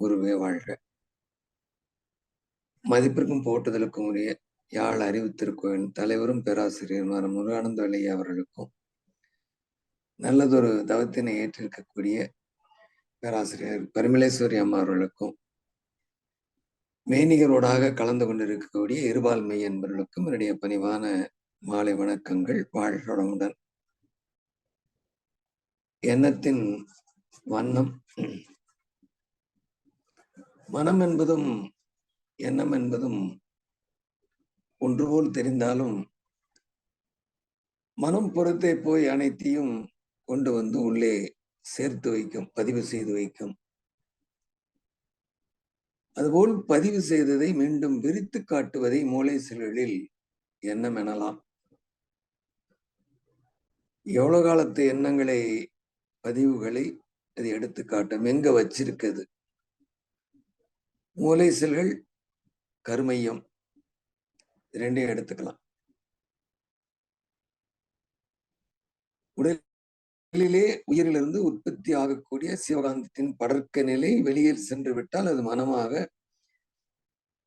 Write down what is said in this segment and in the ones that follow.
குருவே வாழ்க. மதிப்பிற்கும் போட்டுதலுக்கும் உரிய யாழ் அறிவித்திருக்கோயின் தலைவரும் பேராசிரியர் முருகானந்த வழி அவர்களுக்கும் நல்லதொரு தவத்தினை ஏற்றிருக்கக்கூடிய பேராசிரியர் பரிமலேஸ்வரி அம்மா அவர்களுக்கும் மெய்நிகரோடாக கலந்து கொண்டிருக்கக்கூடிய இருபால் மெய் என்பவர்களுக்கும் என்னுடைய பணிவான மாலை வணக்கங்கள். வாழ்களுடன் எண்ணத்தின் வண்ணம் மனம் என்பதும் எண்ணம் என்பதும் ஒன்று போல் தெரிந்தாலும் மனம் புறத்தை போய் அனைத்தையும் கொண்டு வந்து உள்ளே சேர்த்து வைக்கும் பதிவு செய்து வைக்கும். அதுபோல் பதிவு செய்ததை மீண்டும் விரித்து காட்டுவதை மூளை செல்களில் எண்ணம் எனலாம். எவ்வளவு காலத்து எண்ணங்களை பதிவுகளை அது எடுத்து காட்டும் எங்க வச்சிருக்குது மூளை செல்கள் கருமையம். ரெண்டையும் எடுத்துக்கலாம். உடலிலே உயிரிலிருந்து உற்பத்தி ஆகக்கூடிய சிவகாந்தத்தின் படர்க்க நிலை வெளியில் சென்று விட்டால் அது மனமாக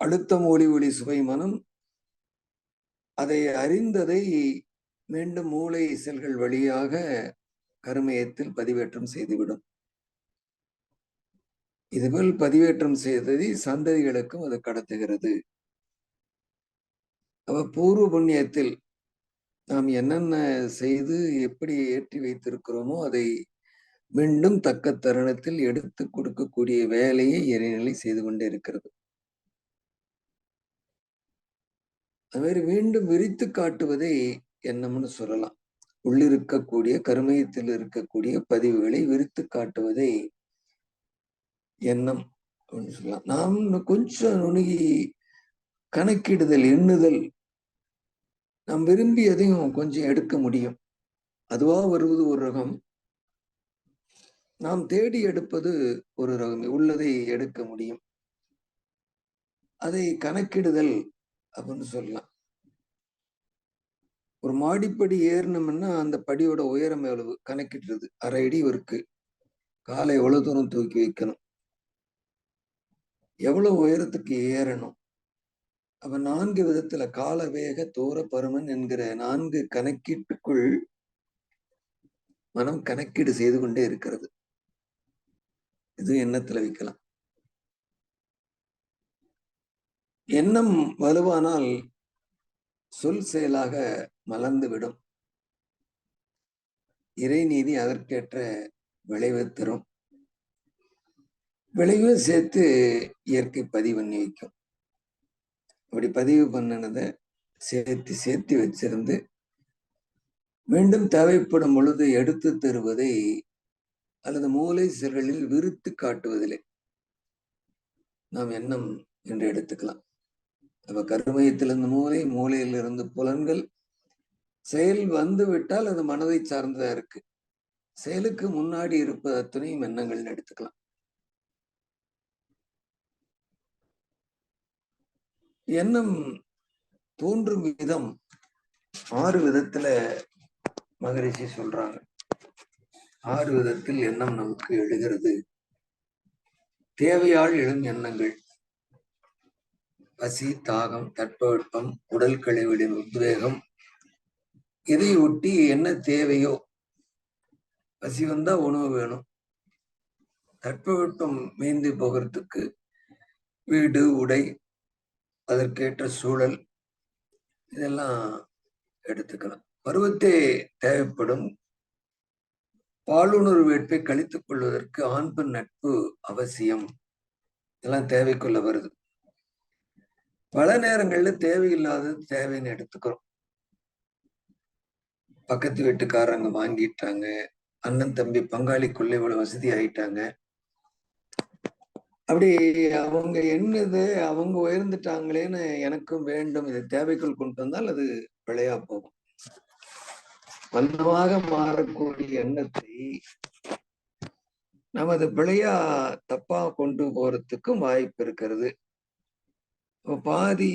அழுத்தம் ஒளி ஒளி சுவை மனம் அதை அறிந்ததை மீண்டும் மூளை செல்கள் வழியாக கருமையத்தில் பதிவேற்றம் செய்துவிடும். இதுபோல் பதிவேற்றம் செய்ததை சந்ததிகளுக்கும் அது கடத்துகிறது. அவ பூர்வ புண்ணியத்தில் நாம் என்னென்ன செய்து எப்படி ஏற்றி வைத்திருக்கிறோமோ அதை மீண்டும் தக்க தருணத்தில் எடுத்து கொடுக்கக்கூடிய வேலையை இறைநிலை செய்து கொண்டே இருக்கிறது. அது மீண்டும் விரித்து காட்டுவதை என்னம்னு சொல்லலாம். உள்ளிருக்கக்கூடிய கருமயத்தில் இருக்கக்கூடிய பதிவுகளை விரித்து காட்டுவதை எண்ணம் அப்படின்னு சொல்லலாம். நாம் கொஞ்சம் நுணுகி கணக்கிடுதல் எண்ணுதல் நாம் விரும்பியதையும் கொஞ்சம் எடுக்க முடியும். அதுவா வருவது ஒரு ரகம். நாம் தேடி எடுப்பது ஒரு ரகம். உள்ளதை எடுக்க முடியும். அதை கணக்கிடுதல் அப்படின்னு சொல்லலாம். ஒரு மாடிப்படி ஏறினோம்னா அந்த படியோட உயரம் எவ்வளவு? கணக்கிடுறது. அரை அடி இருக்கு காலை எவ்வளவு தூரம் தூக்கி வைக்கணும்? எவ்வளவு உயரத்துக்கு ஏறணும்? அப்ப நான்கு விதத்துல கால வேக தூர பருமன் என்கிற நான்கு கணக்கீட்டுக்குள் மனம் கணக்கீடு செய்து கொண்டே இருக்கிறது. இது எண்ணத்துல வைக்கலாம். எண்ணம் வலுவானால் சொல் செயலாக மலர்ந்து விடும் இறைநீதி அதற்கேற்ற விளைவு தரும். விளைவும் சேர்த்து இயற்கை பதிவு பண்ணி வைக்கும். அப்படி பதிவு பண்ணினதை சேர்த்து சேர்த்து வச்சிருந்து மீண்டும் தேவைப்படும் பொழுது எடுத்து தருவதை அல்லது மூளை சிறலில் விரித்து காட்டுவதில்லை நாம் எண்ணம் என்று எடுத்துக்கலாம். அப்ப கருமயத்திலிருந்து மூளை மூளையிலிருந்து புலன்கள் செயல் வந்து விட்டால் அது மனதை சார்ந்ததா இருக்கு. செயலுக்கு முன்னாடி இருப்பது அத்தனையும் எண்ணங்கள்னு எடுத்துக்கலாம். எண்ணம் தோன்றும் விதம் ஆறு விதத்துல மகரிஷி சொல்றாங்க. ஆறு விதத்தில் எண்ணம் நமக்கு எழுகிறது. தேவையால் எழும் எண்ணங்கள். பசி தாகம் தட்பவெப்பம் உடல் கழிவுகளின் உத்வேகம். இதை ஒட்டி என்ன தேவையோ? பசி வந்தா உணவு வேணும். தட்பவெப்பம் மீந்து போகிறதுக்கு வீடு உடை அதற்கேற்ற சூழல் இதெல்லாம் எடுத்துக்கலாம். பருவத்தே தேவைப்படும். பாலுணர்வு வேட்பை கழித்துக் கொள்வதற்கு ஆண் பெண் நட்பு அவசியம். இதெல்லாம் தேவைக்குள்ள வருது. பல நேரங்கள்ல தேவையில்லாதது தேவைன்னு எடுத்துக்கிறோம். பக்கத்து வீட்டுக்காரங்க வாங்கிட்டாங்க. அண்ணன் தம்பி பங்காளிக்குள்ள இவ்வளவு வசதி ஆயிட்டாங்க. அப்படி அவங்க என்னது அவங்க உயர்ந்துட்டாங்களேன்னு எனக்கும் வேண்டும். இது தேவைக்குள் கொண்டு வந்தால் அது பிழையா போகும். மந்தமாக மாறக்கூடிய எண்ணத்தை நமது பிழையா தப்பா கொண்டு போறதுக்கும் வாய்ப்பு இருக்கிறது. பாதி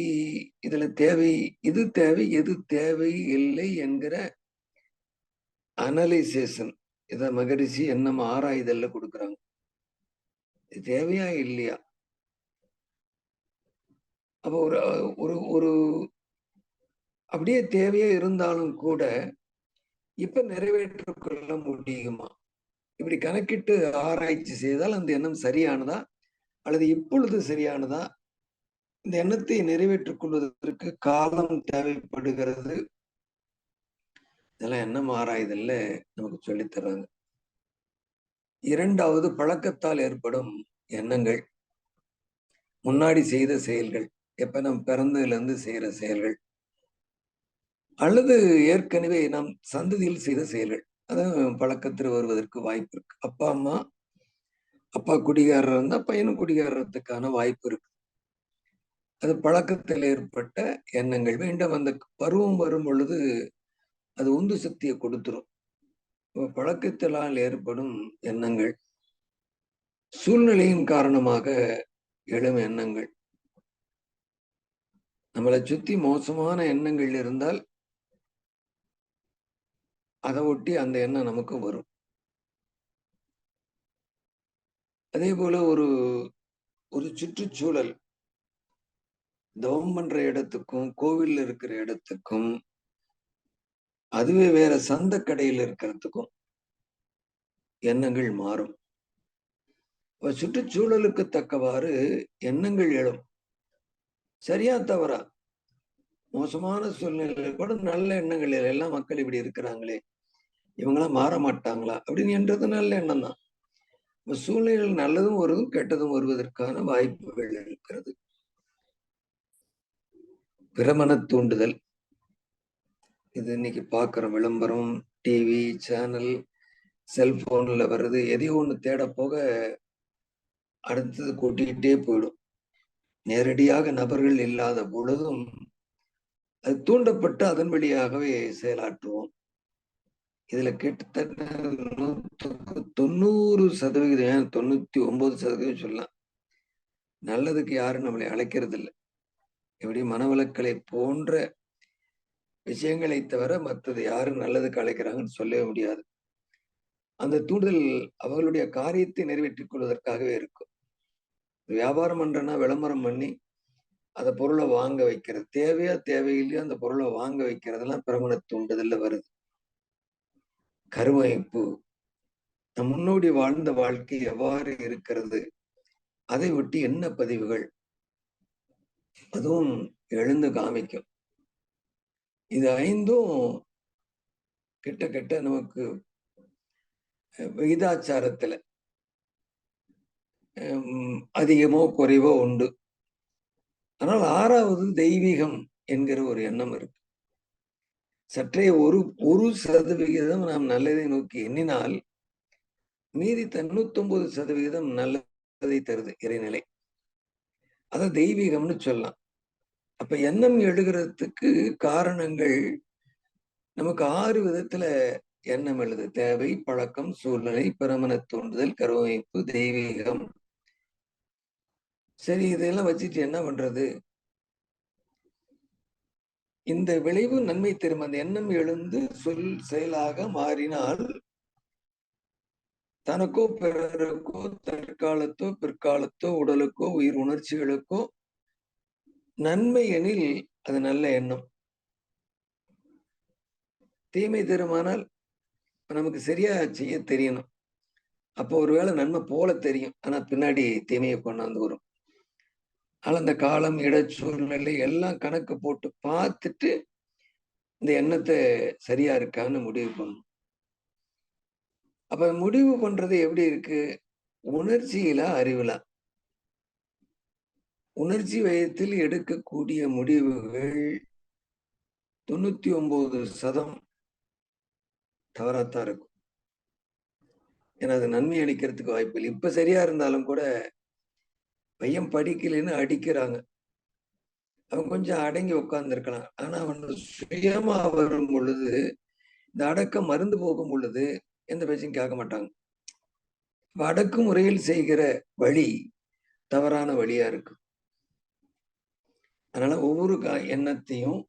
இதுல தேவை இது தேவை எது தேவை இல்லை என்கிற அனலைசேஷன் இத மகரிஷி எண்ணம் ஆராய்தல்ல கொடுக்குறாங்க. தேவையா இல்லையா? அப்ப ஒரு ஒரு ஒரு அப்படியே தேவையா இருந்தாலும் கூட இப்ப நிறைவேற்றிக்கொள்ள முடியுமா? இப்படி கணக்கிட்டு ஆராய்ச்சி செய்தால் அந்த எண்ணம் சரியானதா? அல்லது இப்பொழுது சரியானதா? இந்த எண்ணத்தை நிறைவேற்றிக் கொள்வதற்கு காலம் தேவைப்படுகிறது. இதெல்லாம் எண்ணம் ஆராய்தல்ல நமக்கு சொல்லித் தர்றாங்க. இரண்டாவது பழக்கத்தால் ஏற்படும் எண்ணங்கள். முன்னாடி செய்த செயல்கள் எப்ப நம் பிறந்ததுல இருந்து செய்யற செயல்கள். அல்லது ஏற்கனவே நாம் சந்ததியில் செய்த செயல்கள். அதான் பழக்கத்தில் வருவதற்கு வாய்ப்பு இருக்கு. அப்பா அம்மா அப்பா குடிகாரர் இருந்தால் பையனும் குடிகாரத்துக்கான வாய்ப்பு இருக்கு. அது பழக்கத்தில் ஏற்பட்ட எண்ணங்கள். மீண்டும் அந்த பருவம் வரும் பொழுது அது உந்து சக்தியை கொடுத்துரும். பழக்கத்தினால் ஏற்படும் எண்ணங்கள் சூழ்நிலையின் காரணமாக எழும் எண்ணங்கள். நம்மளை சுத்தி மோசமான எண்ணங்கள் இருந்தால் அதை ஒட்டி அந்த எண்ணம் நமக்கு வரும். அதே போல ஒரு ஒரு சுற்றுச்சூழல் தவம் பண்ற இடத்துக்கும் கோவில் இருக்கிற இடத்துக்கும் அதுவே வேற சந்த கடையில் இருக்கிறதுக்கும் எண்ணங்கள் மாறும். சுற்றுச்சூழலுக்கு தக்கவாறு எண்ணங்கள் எழும். சரியா தவறா? மோசமான சூழ்நிலையில் கூட நல்ல எண்ணங்கள் எல்லாம் மக்கள் இப்படி இருக்கிறாங்களே. இவங்களாம் மாற மாட்டாங்களா? அப்படின்னு என்றது நல்ல எண்ணம் தான். சூழ்நிலைகள் நல்லதும் வருவதும் கெட்டதும் வருவதற்கான வாய்ப்புகள் இருக்கிறது. பிரமண தூண்டுதல். இது இன்னைக்கு பார்க்குற விளம்பரம் டிவி சேனல் செல்போன்ல வர்றது எதையோ ஒன்று தேட போக அடுத்தது கூட்டிக்கிட்டே போயிடும். நேரடியாக நபர்கள் இல்லாத பொழுதும் அது தூண்டப்பட்டு அதன் வழியாகவே செயலாற்றுவோம். இதுல கிட்டத்தட்ட நூற்றுக்கு தொண்ணூறு சதவிகிதம் தொண்ணூத்தி ஒன்பது சதவீதம் சொல்லலாம். நல்லதுக்கு யாரும் நம்மளை அழைக்கிறது இல்லை எப்படி மனவளக்கலை போன்ற விஷயங்களை தவிர மற்றது யாரும் நல்லதுக்கு அழைக்கிறாங்கன்னு சொல்லவே முடியாது. அந்த தூண்டுதல் அவர்களுடைய காரியத்தை நிறைவேற்றிக் கொள்வதற்காகவே இருக்கும். வியாபாரம் பண்றேன்னா விளம்பரம் பண்ணி அந்த பொருளை வாங்க வைக்கிறது. தேவையா தேவையில்லையோ அந்த பொருளை வாங்க வைக்கிறதெல்லாம் பிரமண தூண்டுதல்ல வருது. கருவமைப்பு. நம் முன்னோடி வாழ்ந்த வாழ்க்கை எவ்வாறு இருக்கிறது? அதை ஒட்டி என்ன பதிவுகள்? அதுவும் எழுந்து காமிக்கும். இது ஐந்தும் கிட்ட நமக்கு விகிதாச்சாரத்துல அதிகமோ குறைவோ உண்டு. ஆனால் ஆறாவது தெய்வீகம் என்கிற ஒரு எண்ணம் இருக்கு. சற்றே ஒரு ஒரு சதவிகிதம் நாம் நல்லதை நோக்கி எண்ணினால் மீதி தொண்ணூத்தி ஒன்பது சதவிகிதம் நல்லதை தருது இறைநிலை. அதை தெய்வீகம்னு சொல்லலாம். அப்ப எண்ணம் எழுகிறதுக்கு காரணங்கள் நமக்கு ஆறு விதத்துல எண்ணம் எழுது. தேவை பழக்கம் சூழ்நிலை பிரமண தூண்டுதல் கருவமைப்பு தெய்வீகம். சரி இதெல்லாம் வச்சுட்டு என்ன பண்றது? இந்த விளைவு நன்மை தரும். அந்த எண்ணம் எழுந்து சொல் செயலாக மாறினால் தனக்கோ பிறருக்கோ தற்காலத்தோ பிற்காலத்தோ உடலுக்கோ உயிர் உணர்ச்சிகளுக்கோ நன்மை எனில் அது நல்ல எண்ணம். தீமை தருமானால் நமக்கு சரியா செய்ய தெரியணும். அப்போ ஒருவேளை நன்மை போல தெரியும். ஆனா பின்னாடி தீமையை கொண்டாந்து வரும். ஆனால் அந்த காலம் இட சூழ்நிலை எல்லாம் கணக்கு போட்டு பார்த்துட்டு இந்த எண்ணத்தை சரியா இருக்கான்னு முடிவு பண்ணும் அப்ப முடிவு பண்றது எப்படி இருக்கு? உணர்ச்சியில அறிவிலா? உணர்ச்சி வயத்தில் எடுக்கக்கூடிய முடிவுகள் தொண்ணூத்தி ஒன்பது சதம் தவறாத்தான் இருக்கும். ஏன்னா அது நன்மை அளிக்கிறதுக்கு வாய்ப்பு இல்லை. இப்ப சரியா இருந்தாலும் கூட பையன் படிக்கலைன்னு அடிக்கிறாங்க. அவன் கொஞ்சம் அடங்கி உட்கார்ந்துருக்கலாம். ஆனா அவன் சுயமா வரும் பொழுது இந்த அடக்கம் மருந்து போகும் பொழுது எந்த பேச்சும் கேட்க மாட்டாங்க. அடக்கு முறையில் செய்கிற வழி தவறான வழியா இருக்கு. அதனால ஒவ்வொரு எண்ணத்தையும்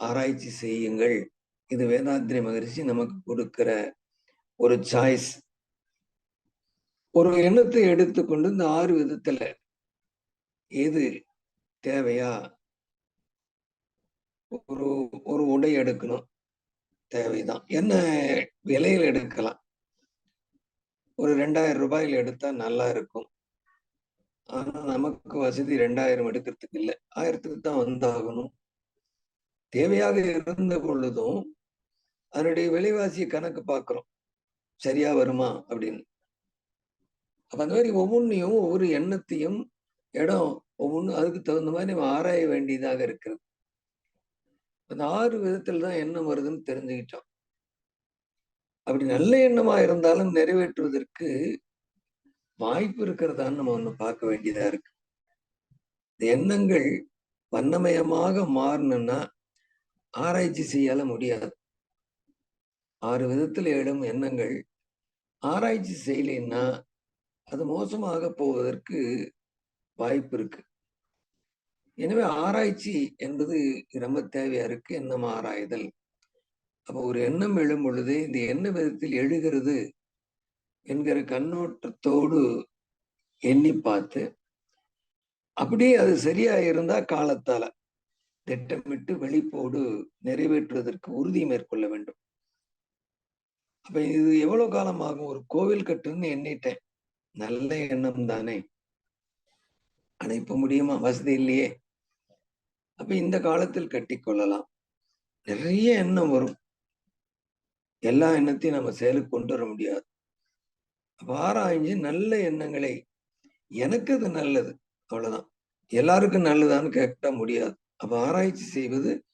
ஆராய்ச்சி செய்யுங்கள். இது வேதாத்திரி மகரிஷி நமக்கு கொடுக்கிற ஒரு சாய்ஸ் ஒரு எண்ணத்தை எடுத்துக்கொண்டு இந்த ஆறு விதத்துல எது தேவையா? ஒரு ஒரு உடை எடுக்கணும். தேவைதான். என்ன விலையில எடுக்கலாம்? ஒரு ரெண்டாயிரம் ரூபாயில் எடுத்தா நல்லா இருக்கும். ஆனா நமக்கு வசதி ரெண்டாயிரம் எடுக்கிறதுக்கு இல்லை. ஆயிரத்துக்கு தான் வந்தாகணும். தேவையாக இருந்த பொழுதும் அதனுடைய விலைவாசியை கணக்கு பார்க்கிறோம். சரியா வருமா அப்படின்னு. அப்ப அந்த மாதிரி ஒவ்வொன்றையும் ஒவ்வொரு எண்ணத்தையும் இடம் ஒவ்வொன்றும் அதுக்கு தகுந்த மாதிரி நம்ம ஆராய வேண்டியதாக இருக்கிறது. அந்த ஆறு விதத்தில் தான் எண்ணம் வருதுன்னு தெரிஞ்சுக்கிட்டோம். அப்படி நல்ல எண்ணமா இருந்தாலும் நிறைவேற்றுவதற்கு வாய்ப்பு இருக்கிறதான்னு நம்ம ஒண்ணு பார்க்க வேண்டியதா இருக்கு. இந்த எண்ணங்கள் வண்ணமயமாக மாறணும்னா ஆராய்ச்சி செய்யால முடியாது. ஆறு விதத்தில் எழும் எண்ணங்கள். ஆராய்ச்சி செய்யலைன்னா அது மோசமாக போவதற்கு வாய்ப்பு இருக்கு. எனவே ஆராய்ச்சி என்பது ரொம்ப தேவையா இருக்கு. எண்ணம் ஆராய்தல். அப்போ ஒரு எண்ணம் எழும் பொழுது இந்த எண்ண விதத்தில் எழுகிறது என்கிற கண்ணோட்டத்தோடு எண்ணி பார்த்து அப்படியே அது சரியா இருந்தா காலத்தால திட்டமிட்டு வெளிப்போடு நிறைவேற்றுவதற்கு உறுதி மேற்கொள்ள வேண்டும். அப்ப இது எவ்வளவு காலம் ஆகும் ஒரு கோவில் கட்டுன்னு எண்ணிட்டேன். நல்ல எண்ணம் தானே. இப்ப முடியுமா? வசதி இல்லையே. அப்ப இந்த காலத்தில் கட்டி கொள்ளலாம். நிறைய எண்ணம் வரும். எல்லா எண்ணத்தையும் நம்ம செயலுக்கு கொண்டு வர முடியாது. அப்ப ஆராய்ஞ்சு நல்ல எண்ணங்களை. எனக்கு அது நல்லது. அவ்வளவுதான். எல்லாருக்கும் நல்லதான்னு கேட்க முடியாது. அப்ப ஆராய்ச்சி செய்வது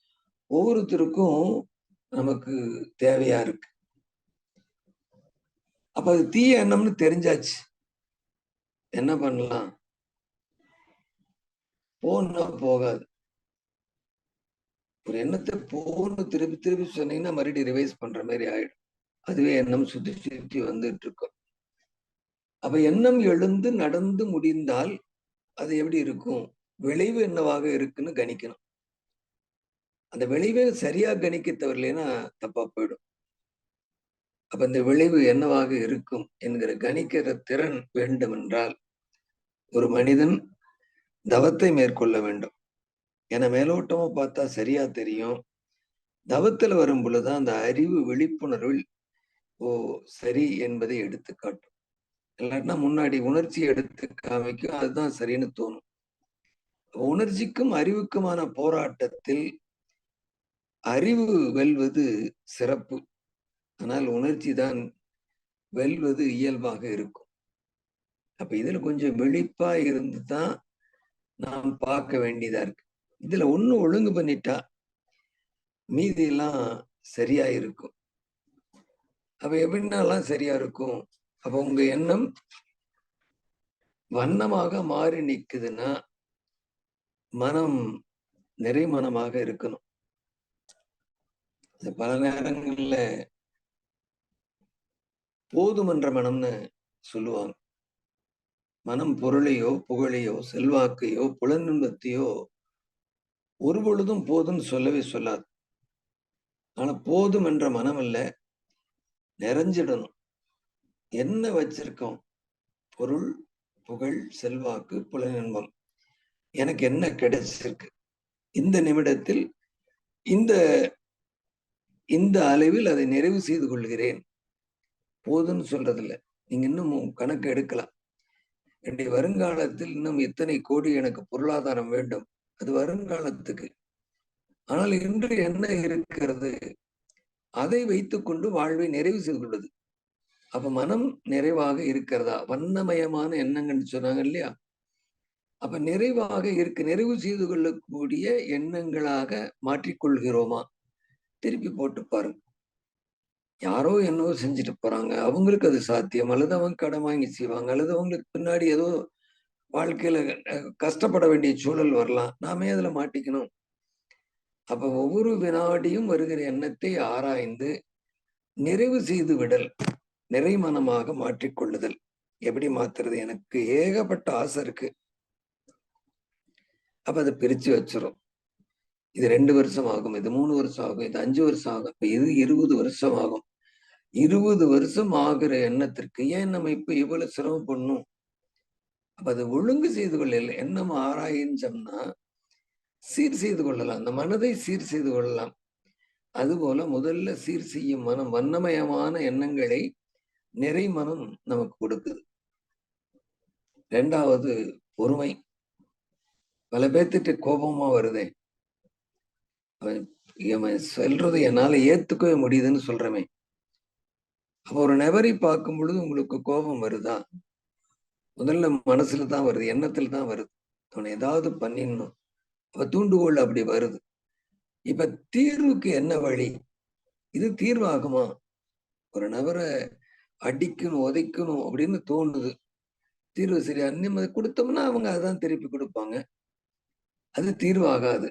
ஒவ்வொருத்தருக்கும் நமக்கு தேவையா இருக்கு. அப்ப அது தீய எண்ணம்னு தெரிஞ்சாச்சு. என்ன பண்ணலாம்? போனா போகாது. ஒரு எண்ணத்தை போன்னு திருப்பி திருப்பி சொன்னீங்கன்னா மறுபடியும் ரிவைஸ் பண்ற மாதிரி ஆயிடும். அதுவே எண்ணம் சுத்தி சுத்தி வந்துட்டு இருக்கும். அப்ப எண்ணம் எழுந்து நடந்து முடிந்தால் அது எப்படி இருக்கும்? விளைவு என்னவாக இருக்குன்னு கணிக்கணும். அந்த விளைவை சரியா கணிக்க தவறலைன்னா தப்பா போயிடும். அப்ப இந்த விளைவு என்னவாக இருக்கும் என்கிற கணிக்கிற திறன் வேண்டும் என்றால் ஒரு மனிதன் தவத்தை மேற்கொள்ள வேண்டும். என மேலோட்டமா பார்த்தா சரியா தெரியும். தவத்துல வரும் பொழுதுதான் அந்த அறிவு விழிப்புணர்வில் ஓ சரி என்பதை எடுத்து காட்டும். இல்லாட்டினா முன்னாடி உணர்ச்சி எடுத்து காமிக்கும். அதுதான் சரின்னு தோணும். உணர்ச்சிக்கும் அறிவுக்குமான போராட்டத்தில் அறிவு வெல்வது சிறப்பு. ஆனால் உணர்ச்சி தான் வெல்வது இயல்பாக இருக்கும். அப்ப இதுல கொஞ்சம் விழிப்பா இருந்து தான் நாம் பார்க்க வேண்டியதா இருக்கு. இதுல ஒண்ணு ஒழுங்கு பண்ணிட்டா மீதி எல்லாம் சரியா இருக்கும். அப்ப எப்படின்னாலாம் சரியா இருக்கும்? அப்ப உங்க எண்ணம் வண்ணமாக மாறி நிக்குதுன்னா மனம் நிறை மனமாக இருக்கணும் பல நேரங்கள்ல போதுமன்ற மனம்னு சொல்லுவாங்க. மனம் பொருளையோ புகழையோ செல்வாக்கையோ புலநின்பத்தையோ ஒரு பொழுதும் போதும்னு சொல்லவே சொல்லாது. ஆனா போதும் என்ற மனம் இல்ல நிறைஞ்சிடணும். என்ன வச்சிருக்கோம்? பொருள் புகழ் செல்வாக்கு புலனின்பம். எனக்கு என்ன கிடைச்சிருக்கு? இந்த நிமிடத்தில் இந்த இந்த அளவில் அதை நிறைவு செய்து கொள்கிறேன். போதுன்னு சொல்றதில்ல. நீங்க இன்னும் கணக்கு எடுக்கலாம். என்னுடைய வருங்காலத்தில் இன்னும் எத்தனை கோடி எனக்கு பொருளாதாரம் வேண்டும்? அது வருங்காலத்துக்கு. ஆனால் இன்று என்ன இருக்கிறது? அதை வைத்துக்கொண்டு வாழ்வை நிறைவு செய்து கொள்வது. அப்ப மனம் நிறைவாக இருக்கிறதா? வண்ணமயமான எண்ணங்கள்னு சொன்னாங்க இல்லையா? அப்ப நிறைவாக இருக்கு நிறைவு செய்து கொள்ளக்கூடிய எண்ணங்களாக மாற்றிக்கொள்கிறோமா? திருப்பி போட்டு பாருங்க. யாரோ என்னவோ செஞ்சுட்டு போறாங்க. அவங்களுக்கு அது சாத்தியம். அல்லது அவங்க கடன் வாங்கி செய்வாங்க. அல்லது அவங்களுக்கு பின்னாடி ஏதோ வாழ்க்கையில கஷ்டப்பட வேண்டிய சூழல் வரலாம். நாமே அதுல மாட்டிக்கணும். அப்ப ஒவ்வொரு வினாடியும் வருகிற எண்ணத்தை ஆராய்ந்து நிறைவு செய்து விடல். நிறைமனமாக மாற்றிக்கொள்ளுதல். எப்படி மாத்துறது? எனக்கு ஏகப்பட்ட ஆசை இருக்கு. அப்ப அதை பிரிச்சு வச்சிரும். இது ரெண்டு வருஷம் ஆகும் இது மூணு வருஷம் ஆகும் இது அஞ்சு வருஷம் ஆகும் இப்ப இது இருபது வருஷம் ஆகும். இருபது வருஷம் ஆகிற எண்ணத்திற்கு ஏன் நம்ம இப்ப இவ்வளவு சிரமம் பண்ணும் அப்ப அதை ஒழுங்கு செய்து கொள்ளல. எண்ணம் ஆராயிச்சோம்னா சீர் செய்து கொள்ளலாம். அந்த மனதை சீர் செய்து கொள்ளலாம். அதுபோல முதல்ல சீர் செய்யும் மனம் வண்ணமயமான எண்ணங்களை நிறை மனம் நமக்கு கொடுக்குது. ரெண்டாவது பொறுமை. பல பேர்த்துட்டு கோபமா வருதே. அவன் சொல்றதை என்னால ஏத்துக்கவே முடியுதுன்னு சொல்றமே. அப்ப ஒரு நபரை பார்க்கும் பொழுது உங்களுக்கு கோபம் வருதா? முதல்ல மனசுல தான் வருது எண்ணத்துல தான் வருது. அவனை ஏதாவது பண்ணிடணும். அப்ப தூண்டுகோல் அப்படி வருது. இப்ப தீர்வுக்கு என்ன வழி? இது தீர்வாகுமா? ஒரு நபரை அடிக்கணும் உதைக்கணும் அப்படின்னு தோணுது. தீர்வு சரி அந்நியமதி கொடுத்தோம்னா அவங்க அதான் திருப்பி கொடுப்பாங்க. அது தீர்வாகாது.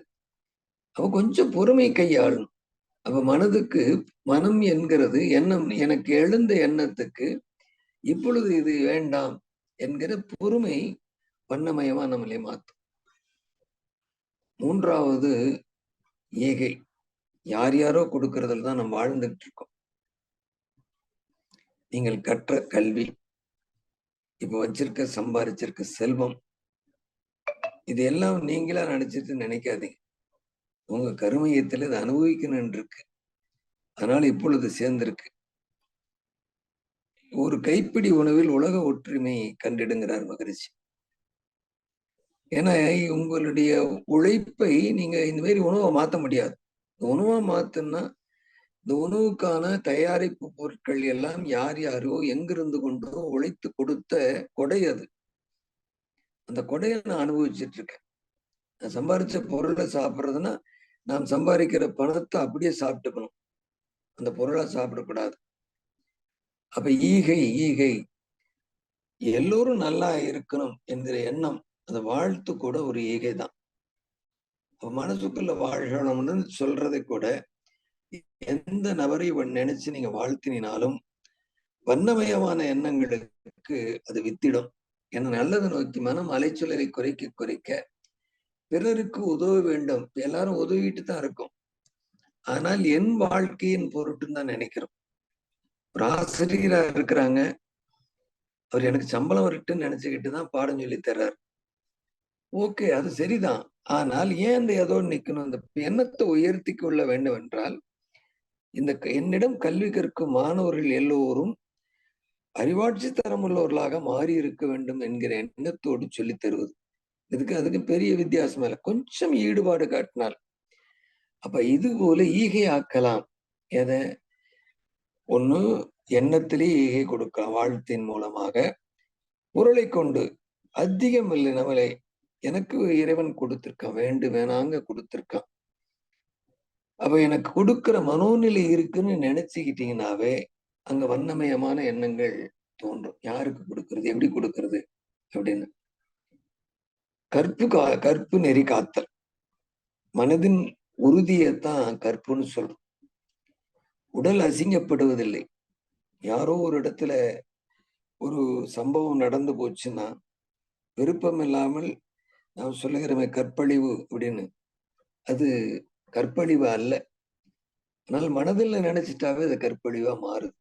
அவ கொஞ்சம் பொறுமை கையாளும் அப்ப மனதுக்கு மனம் என்கிறது எண்ணம் எனக்கு எழுந்த எண்ணத்துக்கு இப்பொழுது இது வேண்டாம் என்கிற பொறுமை வண்ணமயமா நம்மளை மாத்தும் மூன்றாவது ஏகை. யார் யாரோ கொடுக்கறதுல தான் நம்ம வாழ்ந்துட்டு இருக்கோம். நீங்கள் கற்ற கல்வி இப்ப வச்சிருக்க சம்பாதிச்சிருக்க செல்வம் இது எல்லாம் நீங்களா நினைச்சிட்டு நினைக்காதீங்க. உங்க கருமையத்துல இதை அனுபவிக்கணும் இருக்கு அதனால இப்பொழுது சேர்ந்திருக்கு. ஒரு கைப்பிடி உணவில் உலக ஒற்றுமை கண்டிடுங்கிறார் மகரிஷி. ஏன்னா உங்களுடைய உழைப்பை நீங்க இந்த மாதிரி உணவை மாத்த முடியாது. உணவா மாத்துன்னா இந்த உணவுக்கான தயாரிப்பு பொருட்கள் எல்லாம் யார் யாரோ எங்கிருந்து கொண்டோ உழைத்து கொடுத்த கொடை அது. அந்த கொடையை நான் அனுபவிச்சுட்டு இருக்கேன். நான் சம்பாரிச்ச பொருளை சாப்பிட்றதுன்னா நாம் சம்பாதிக்கிற பணத்தை அப்படியே சாப்பிட்டுக்கணும். அந்த பொருளை சாப்பிடக்கூடாது. அப்ப ஈகை ஈகை. எல்லோரும் நல்லா இருக்கணும் என்கிற எண்ணம் அந்த வாழ்த்து கூட ஒரு ஈகை தான் மனசுக்குள்ள வாழ்கணும்னு சொல்றதை கூட எந்த நபரை நினைச்சு நீங்க வாழ்த்தினாலும் வண்ணமயமான எண்ணங்களுக்கு அது வித்திடும். என்ன நல்லதை நோக்கி மனம் அலைச்சொலரை குறைக்க குறைக்க பிறருக்கு உதவ வேண்டும். எல்லாரும் உதவிட்டு தான் இருக்கும். ஆனால் என் வாழ்க்கையின் பொருட்டுன்னு தான் நினைக்கிறோம். ஒரு ஆசிரியரா இருக்கிறாங்க. அவர் எனக்கு சம்பளம் வரட்டுன்னு நினைச்சுக்கிட்டு தான் பாடம் சொல்லி தர்றாரு. ஓகே அது சரிதான். ஆனால் ஏன் இந்த ஏதோ நிக்கணும்? அந்த எண்ணத்தை உயர்த்தி கொள்ள வேண்டும் என்றால் இந்த என்னிடம் கல்வி கற்கும் மாணவர்கள் எல்லோரும் அறிவாட்சி தரமுள்ளவர்களாக மாறி இருக்க வேண்டும் என்கிற எண்ணத்தோடு சொல்லி தருவது. இதுக்கு அதுக்கு பெரிய வித்தியாசம் இல்லை. கொஞ்சம் ஈடுபாடு காட்டினால். அப்ப இது போல ஈகை ஆக்கலாம் எதை? ஒண்ணு எண்ணத்திலே ஈகை கொடுக்கலாம். வாழ்த்தின் மூலமாக. உருளை கொண்டு அதிகம் இல்லை நம்மளை. எனக்கு இறைவன் கொடுத்திருக்கான். வேண்டு வேணாங்க கொடுத்திருக்கான். அப்ப எனக்கு கொடுக்கிற மனோநிலை இருக்குன்னு நினைச்சுக்கிட்டீங்கன்னாவே அங்க வண்ணமயமான எண்ணங்கள் தோன்றும். யாருக்கு கொடுக்கறது? எப்படி கொடுக்கறது? அப்படின்னு. கற்பு கா கற்பு நெறி காத்தல். மனதின் உறுதியைத்தான் கற்புன்னு சொல்றோம். உடல் அசிங்கப்படுவதில்லை. யாரோ ஒரு இடத்துல ஒரு சம்பவம் நடந்து போச்சுன்னா விருப்பம் இல்லாமல் நாம் சொல்லுகிறோமே கற்பழிவு அப்படின்னு. அது கற்பழிவு அல்ல. ஆனால் மனதில் நினைச்சிட்டாவே அது கற்பழிவா மாறுது.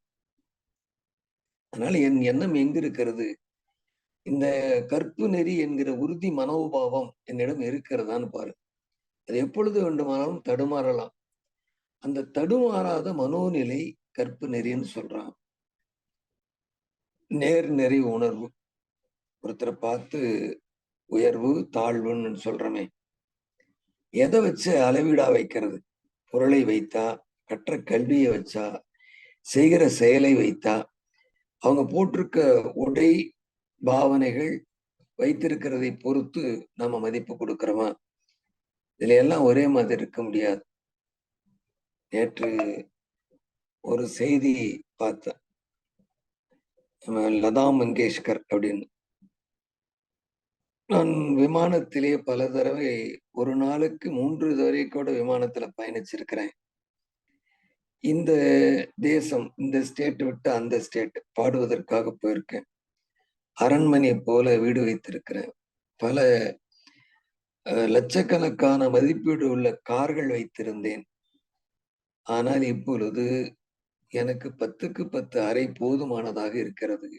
அதனால என் எண்ணம் எங்க இருக்கிறது இந்த கற்பு நெறி என்கிற உறுதி மனோபாவம் என்னிடம் இருக்கிறதான்னு பாரு அது எப்பொழுது வேண்டுமானாலும் தடுமாறலாம். அந்த தடுமாறாத மனோநிலை கற்பு நெறின்னு சொல்றான் நேர் நெறி உணர்வு. ஒருத்தரை பார்த்து உயர்வு தாழ்வுன்னு சொல்றமே. எதை வச்சு அளவீடா வைக்கிறது? பொருளை வைத்தா கற்ற கல்வியை வச்சா செய்கிற செயலை வைத்தா அவங்க போட்டிருக்க உடை பாவனைகள் வைத்திருக்கிறதை பொறுத்து நம்ம மதிப்பு கொடுக்கிறோமா? இதுல எல்லாம் ஒரே மாதிரி இருக்க முடியாது. நேற்று ஒரு செய்தி பார்த்தேன். லதா மங்கேஷ்கர் அப்படின்னு நான் விமானத்திலே பல தடவை ஒரு நாளுக்கு மூன்று தடவை கூட விமானத்துல பயணிச்சிருக்கிறேன். இந்த தேசம் இந்த ஸ்டேட் விட்டு அந்த ஸ்டேட் பாடுவதற்காக போயிருக்கேன். அரண்மனை போல வீடு வைத்திருக்கிறேன். பல லட்சக்கணக்கான மதிப்பீடு உள்ள கார்கள் வைத்திருந்தேன். ஆனால் இப்பொழுது எனக்கு பத்துக்கு பத்து அறை போதுமானதாக இருக்கிறது.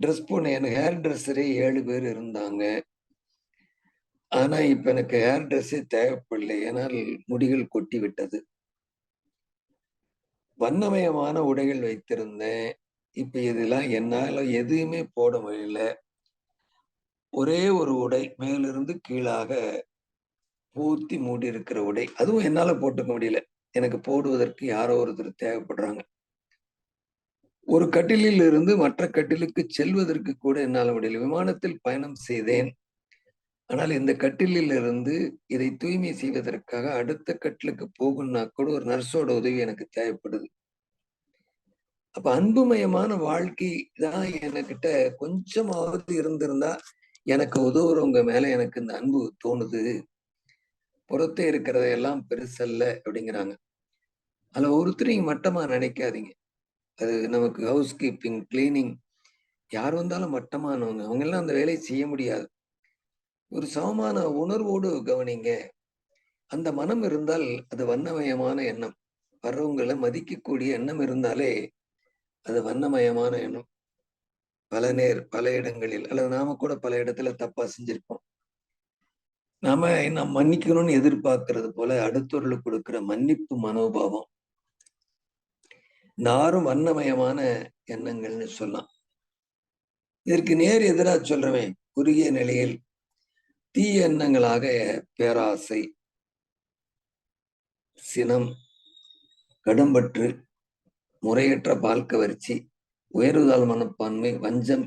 ட்ரெஸ் போன எனக்கு ஹேர் ட்ரெஸ்ஸரே ஏழு பேர் இருந்தாங்க. ஆனா இப்ப எனக்கு ஹேர் ட்ரெஸ்ஸே தேவைப்படலை. ஏனால் முடிகள் கொட்டி விட்டது வண்ணமயமான உடைகள் வைத்திருந்தேன். இப்ப இதெல்லாம் என்னால எதுவுமே போட முடியல. ஒரே ஒரு உடை மேலிருந்து கீழாக பூத்தி மூடி இருக்கிற உடை. அதுவும் என்னால போட்டுக்க முடியல. எனக்கு போடுவதற்கு யாரோ ஒருத்தர் தேவைப்படுறாங்க. ஒரு கட்டிலில் இருந்து மற்ற கட்டிலுக்கு செல்வதற்கு கூட என்னால் முடியல. விமானத்தில் பயணம் செய்தேன். ஆனால் இந்த கட்டிலில் இருந்து இதை தூய்மை செய்வதற்காக அடுத்த கட்டிலுக்கு போகும்னா கூட ஒரு நர்ஸோட உதவி எனக்கு தேவைப்படுது. அப்ப அன்புமயமான வாழ்க்கை தான் எனக்கிட்ட கொஞ்சமாவது இருந்திருந்தா எனக்கு உதவுறவங்க மேல எனக்கு இந்த அன்பு தோணுது. புறத்தே இருக்கிறதையெல்லாம் பெருசல்ல அப்படிங்கிறாங்க. அதுல ஒருத்தரையும் மட்டமா நினைக்காதீங்க. அது நமக்கு ஹவுஸ் கீப்பிங் கிளீனிங் யார் வந்தாலும் மட்டமானவங்க அவங்க எல்லாம் அந்த வேலையை செய்ய முடியாது. ஒரு சமமான உணர்வோடு கவனிங்க. அந்த மனம் இருந்தால் அது வண்ணமயமான எண்ணம். வர்றவங்களை மதிக்கக்கூடிய எண்ணம் இருந்தாலே அது வண்ணமயமான எண்ணம். பல நேர் பல இடங்களில் அல்லது நாம கூட பல இடத்துல தப்பா செஞ்சிருப்போம். நாம நம்ம மன்னிக்கணும்னு எதிர்பார்க்கறது போல அடுத்தவர்களுக்கு கொடுக்கிற மன்னிப்பு மனோபாவம். நாரும் வண்ணமயமான எண்ணங்கள்னு சொல்லலாம். இதற்கு நேர் எதிராக சொல்றவன் குறுகிய நிலையில் தீய எண்ணங்களாக பேராசை சினம் கடும்பற்று முறையற்ற பால் கவர்ச்சி உயர்வுதால் மனப்பான்மை வஞ்சம்.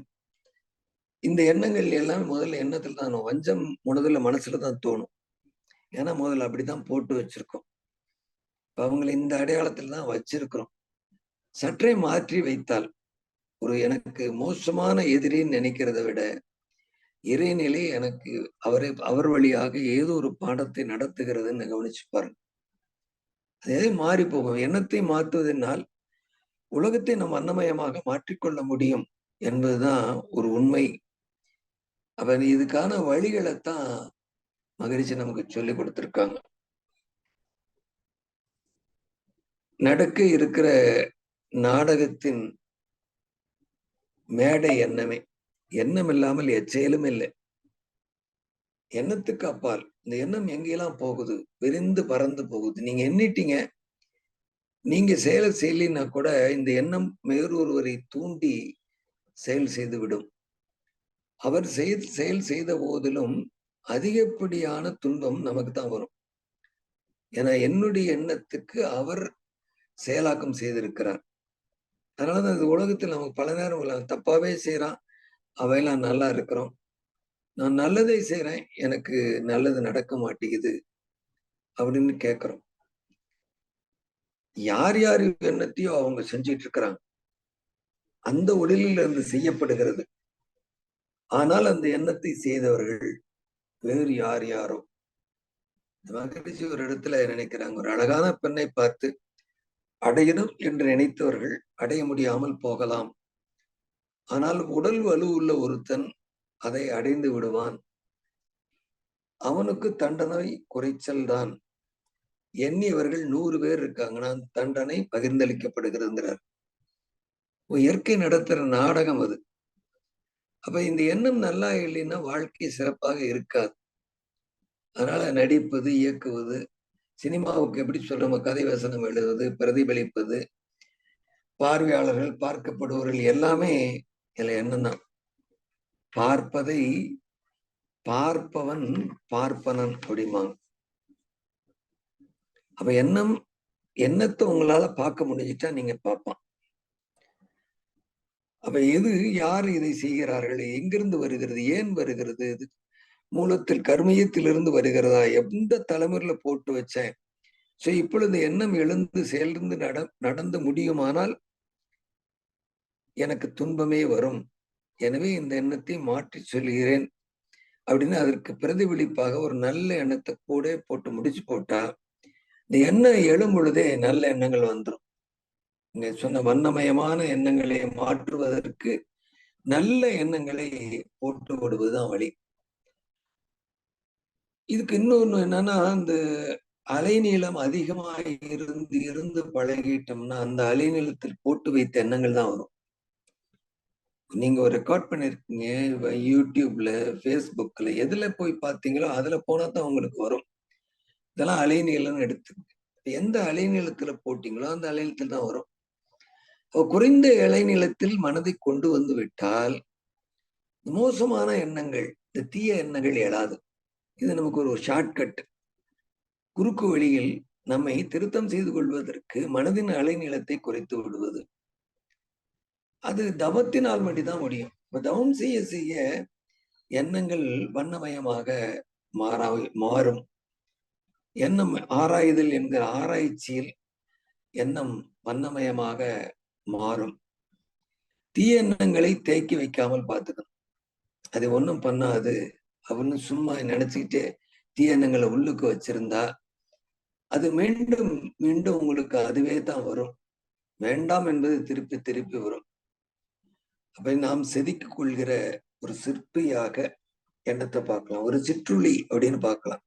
இந்த எண்ணங்கள் எல்லாம் முதல்ல எண்ணத்துல தான் வஞ்சம் முதல்ல மனசுல தான் தோணும். ஏன்னா முதல்ல அப்படிதான் போட்டு வச்சிருக்கோம். அவங்களை இந்த அடையாளத்துல தான் வச்சிருக்கிறோம். சற்றே மாற்றி வைத்தால் ஒரு எனக்கு மோசமான எதிரின்னு நினைக்கிறத விட இறைநிலை எனக்கு அவரை அவர் வழியாக ஏதோ ஒரு பாடத்தை நடத்துகிறதுன்னு கவனிச்சு பாருங்க. அதே மாறி போகும். எண்ணத்தை மாற்றுவதனால் உலகத்தை நம் அன்னமயமாக மாற்றிக்கொள்ள முடியும் என்பதுதான் ஒரு உண்மை. அவன் இதுக்கான வழிகளைத்தான் மகிழ்ச்சி நமக்கு சொல்லி கொடுத்துருக்காங்க. நடக்க இருக்கிற நாடகத்தின் மேடை எண்ணமே. எண்ணம் இல்லாமல் எச்செயலும் இல்லை. எண்ணத்துக்கு அப்பால் இந்த எண்ணம் எங்கெல்லாம் போகுது? விரிந்து பறந்து போகுது. நீங்க எண்ணிட்டீங்க. நீங்க செயலை செய்யலினா கூட இந்த எண்ணம் வேறொருவரை தூண்டி செயல் செய்து விடும் அவர் செயல் செய்த போதிலும் அதிகப்படியான துன்பம் நமக்கு தான் வரும். ஏன்னா என்னுடைய எண்ணத்துக்கு அவர் செயலாக்கம் செய்திருக்கிறார். அதனாலதான் இந்த உலகத்தில் நமக்கு பல நேரம் தப்பாவே செய்யறான் அவையெல்லாம் நல்லா இருக்கிறோம். நான் நல்லதை செய்யறேன் எனக்கு நல்லது நடக்க மாட்டேங்குது அப்படின்னு கேட்கிறோம் யார் யார் எண்ணத்தையோ அவங்க செஞ்சிட்டு இருக்கிறாங்க. அந்த உடலில் இருந்து செய்யப்படுகிறது. ஆனால் அந்த எண்ணத்தை செய்தவர்கள் வேறு யார் யாரோ? மகிழ்ச்சி ஒரு இடத்துல நினைக்கிறாங்க? ஒரு அழகான பெண்ணை பார்த்து அடையணும் என்று நினைத்தவர்கள் அடைய முடியாமல் போகலாம். ஆனால் உடல் வலு உள்ள ஒருத்தன் அதை அடைந்து விடுவான். அவனுக்கு தண்டனை குறைச்சல் தான். எண்ணியவர்கள் நூறு பேர் இருக்காங்கன்னா தண்டனை பகிர்ந்தளிக்கப்படுகிறதுங்கிறார். இயற்கை நடத்துற நாடகம் அது. அப்ப இந்த எண்ணம் நல்லா இல்லைன்னா வாழ்க்கை சிறப்பாக இருக்காது. அதனால நடிப்பது இயக்குவது சினிமாவுக்கு எப்படி சொல்றோம் கதை வசனம் எழுதுவது பிரதிபலிப்பது பார்வையாளர்கள் பார்க்கப்படுவர்கள் எல்லாமே இதுல என்னன்னா பார்ப்பதை பார்ப்பவன் பார்ப்பனன் அப்படிமாங்க அப்ப எண்ணம் எண்ணத்தை உங்களால பார்க்க முடிஞ்சிட்டா நீங்க பார்ப்பான். அப்ப எது யார் இதை செய்கிறார்கள் எங்கிருந்து வருகிறது ஏன் வருகிறது இது மூலத்தில் கர்மயத்திலிருந்து வருகிறதா? எந்த தலைமுறையில போட்டு வச்சேன்? சோ இப்பொழுது எண்ணம் எழுந்து சேர்ந்து நட நடந்து முடியுமானால் எனக்கு துன்பமே வரும். எனவே இந்த எண்ணத்தை மாற்றி சொல்கிறேன். அப்படின்னு அதற்கு பிரதிபலிப்பாக ஒரு நல்ல எண்ணத்தை கூட போட்டு முடிச்சு போட்டா இந்த எண்ணம் எழும் பொழுதே நல்ல எண்ணங்கள் வந்துடும் இங்க சொன்ன வண்ணமயமான எண்ணங்களை மாற்றுவதற்கு நல்ல எண்ணங்களை போட்டு விடுவதுதான் வழி. இதுக்கு இன்னொன்னு என்னன்னா அந்த அலைநீளம் அதிகமாக இருந்து இருந்து பழகிட்டோம்னா அந்த அலைநீளத்தில் போட்டு வைத்த எண்ணங்கள் தான் வரும். நீங்க ஒரு ரெக்கார்ட் பண்ணிருக்கீங்க யூடியூப்ல ஃபேஸ்புக்ல எதுல போய் பார்த்தீங்களோ அதுல போனா தான் உங்களுக்கு வரும். இதெல்லாம் அலைநீளம்னு எடுத்துங்க எந்த அலைநீளத்துல போட்டீங்களோ அந்த அலைநீளத்தில் தான் வரும். குறைந்த இலைநிலத்தில் மனதை கொண்டு வந்து விட்டால் மோசமான எண்ணங்கள் இந்த தீய எண்ணங்கள் எழாது. இது நமக்கு ஒரு ஷார்ட்கட் குறுக்கு வழியில் நம்மை திருத்தம் செய்து கொள்வதற்கு மனதின் அலைநீளத்தை குறைத்து விடுவது. அது தவத்தினால் மட்டும்தான் முடியும். இப்ப தவம் செய்ய செய்ய எண்ணங்கள் வண்ணமயமாக மாறா மாறும். எண்ணம் ஆராய்தல் என்கிற ஆராய்ச்சியில் எண்ணம் வண்ணமயமாக மாறும். தீய எண்ணங்களை தேக்கி வைக்காமல் பார்த்துக்கணும். அது ஒன்றும் பண்ணாது. அப்படின்னு சும்மா நினைச்சுக்கிட்டே தீயணங்களை உள்ளுக்கு வச்சிருந்தா அது மீண்டும் மீண்டும் உங்களுக்கு அதுவே தான் வரும். வேண்டாம் என்பது திருப்பி திருப்பி வரும். அப்ப நாம் செதுக்கிக் கொள்கிற ஒரு சிற்பியாக எண்ணத்தை பார்க்கலாம். ஒரு சிற்றுளி அப்படின்னு பார்க்கலாம்.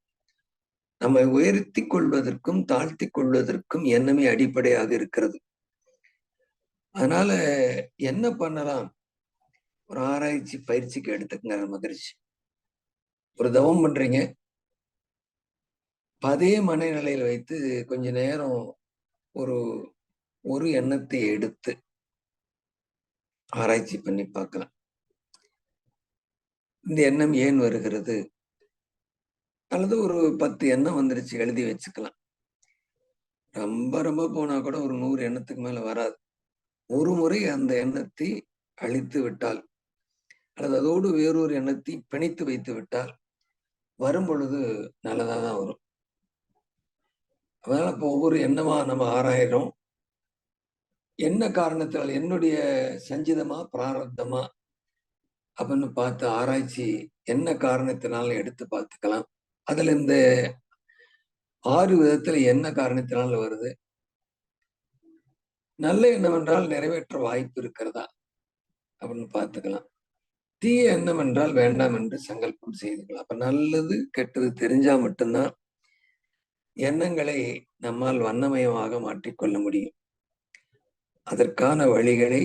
நம்மை உயர்த்தி கொள்வதற்கும் தாழ்த்தி கொள்வதற்கும் எண்ணமே அடிப்படையாக இருக்கிறது. அதனால என்ன பண்ணலாம்? ஒரு ஆராய்ச்சி பயிற்சிக்கு எடுத்துக்கங்க மகிழ்ச்சி ஒரு தவம் பண்றீங்க. அதே மனநிலையில் வைத்து கொஞ்ச நேரம் ஒரு ஒரு எண்ணத்தை எடுத்து ஆராய்ச்சி பண்ணி பார்க்கலாம். இந்த எண்ணம் ஏன் வருகிறது? அல்லது ஒரு பத்து எண்ணம் வந்துருச்சு எழுதி வச்சுக்கலாம். ரொம்ப ரொம்ப போனா கூட ஒரு நூறு எண்ணத்துக்கு மேல வராது. ஒரு முறை அந்த எண்ணத்தை அழித்து விட்டால் அல்லது அதோடு வேறொரு எண்ணத்தை பிணைத்து வைத்து விட்டால் வரும் பொழுது நல்லதா தான் வரும். அதனால இப்போ ஒவ்வொரு எண்ணமாக நம்ம ஆராயிரும் என்ன காரணத்தால் என்னுடைய சஞ்சிதமா பிராரப்தமா அப்படின்னு பார்த்து ஆராய்ச்சி என்ன காரணத்தினால எடுத்து பார்த்துக்கலாம். அதுல இந்த ஆறு விதத்துல என்ன காரணத்தினால வருது. நல்ல எண்ணம் என்றால் நிறைவேற்ற வாய்ப்பு இருக்கிறதா அப்படின்னு பார்த்துக்கலாம். தீய எண்ணம் என்றால் வேண்டாம் என்று சங்கல்பம் செய்துக்கலாம் அப்ப நல்லது கெட்டது தெரிஞ்சா மட்டும்தான் எண்ணங்களை நம்மால் வண்ணமயமாக மாற்றிக்கொள்ள முடியும். அதற்கான வழிகளை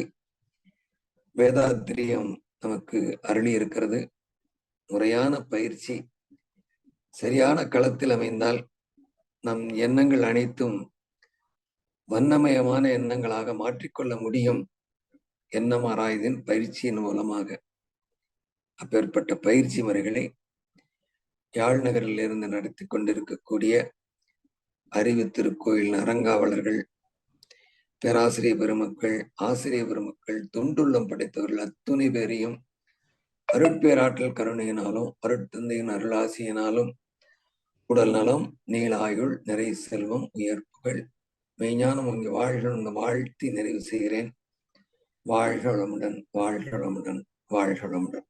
வேதாத்திரியம் நமக்கு அருளி இருக்கிறது முறையான பயிற்சி சரியான களத்தில் அமைந்தால் நம் எண்ணங்கள் அனைத்தும் வண்ணமயமான எண்ணங்களாக மாற்றிக்கொள்ள முடியும். எண்ணம் ஆராய்தின் பயிற்சியின் மூலமாக. அப்பேற்பட்ட பயிற்சி முறைகளை யாழ் நகரிலிருந்து நடத்தி கொண்டிருக்கக்கூடிய அறிவு திருக்கோயில் அறங்காவலர்கள் பேராசிரியர் பெருமக்கள் ஆசிரியர் பெருமக்கள் தொண்டுள்ளம் படைத்தவர்கள் அத்துணை பேரையும் அருட்பேராற்றல் கருணையினாலும் அருட்தந்தையின் அருளாசியினாலும் உடல் நலம் நீளாயுள் நிறை செல்வம் உயர்ப்புகள் மெய்ஞானம் உங்க வாழ்கள் உங்க வாழ்த்தி நிறைவு செய்கிறேன். வாழ்க வளமுடன் வாழ்க வளமுடன் வாழ்க வளமுடன்.